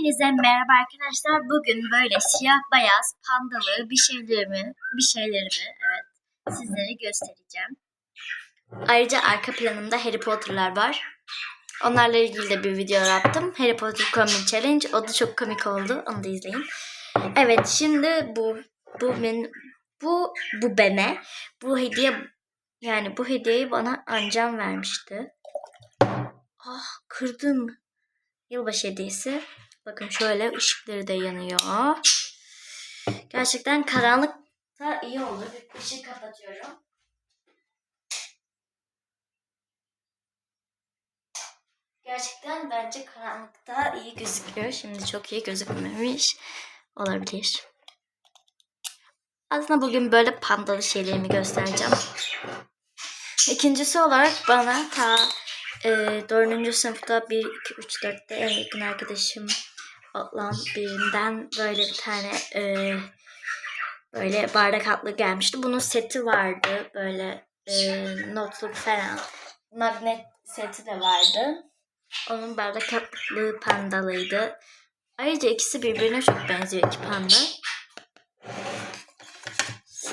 Hepinize merhaba arkadaşlar. Bugün böyle siyah beyaz pandalı bir şeylerimi, bir şeylerimi evet sizlere göstereceğim. Ayrıca arka planımda Harry Potter'lar var. Onlarla ilgili de bir video yaptım. Harry Potter Comedy Challenge. O da çok komik oldu. Onu da izleyin. Evet şimdi bu bu benim bu bu bene bu hediye yani bu hediyeyi bana ancam vermişti. Ah kırdım. Yılbaşı hediyesi. Bakın şöyle ışıkları da yanıyor. Gerçekten karanlıkta iyi olur. Bir ışığı kapatıyorum. Gerçekten bence karanlıkta iyi gözüküyor. Şimdi çok iyi gözükmemiş olabilir. Aslında bugün böyle pandalı şeylerimi göstereceğim. İkincisi olarak bana ta e, 4. sınıfta 1, 2, 3, 4'te en yakın arkadaşım olan birinden böyle bir tane e, böyle bardak altlığı gelmişti. Bunun seti vardı. Böyle e, notluk falan. Magnet seti de vardı. Onun bardak altlığı pandalıydı. Ayrıca ikisi birbirine çok benziyor iki panda.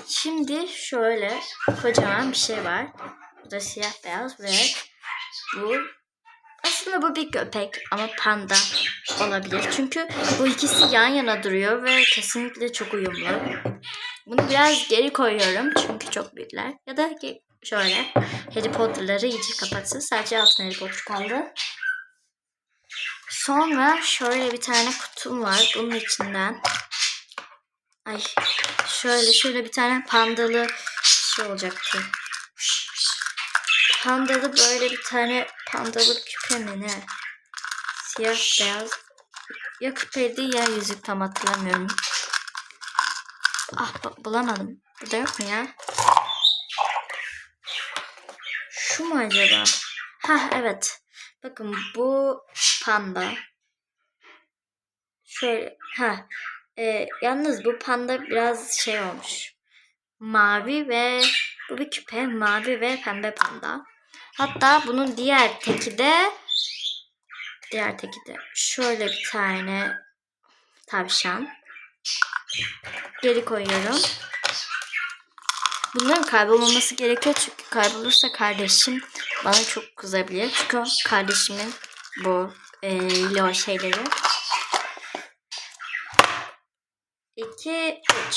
Şimdi şöyle kocaman bir şey var. Bu da siyah beyaz ve bu aslında bu bir köpek ama panda olabilir. Çünkü bu ikisi yan yana duruyor ve kesinlikle çok uyumlu. Bunu biraz geri koyuyorum çünkü çok büyükler. Ya da ge- şöyle Harry Potter'ları iyice kapatsın. Sadece altın Harry Potter kaldı. Sonra şöyle bir tane kutum var. Bunun içinden ay şöyle şöyle bir tane pandalı şey olacaktı. Pandalı böyle bir tane pandalı küpe mi ne? Siyah beyaz. Ya küpeydi ya yüzük tam hatırlamıyorum. Ah bu- bulamadım. Burada yok mu ya? Şu mu acaba? Ha evet. Bakın bu panda. Şöyle ha. e, yalnız bu panda biraz şey olmuş. Mavi ve bu bir küpe mavi ve pembe panda. Hatta bunun diğer teki de diğer teki de şöyle bir tane tavşan. Geri koyuyorum. Bunların kaybolmaması gerekiyor çünkü kaybolursa kardeşim bana çok kızabilir. Çünkü kardeşimin bu e, lor şeyleri. 2, 3.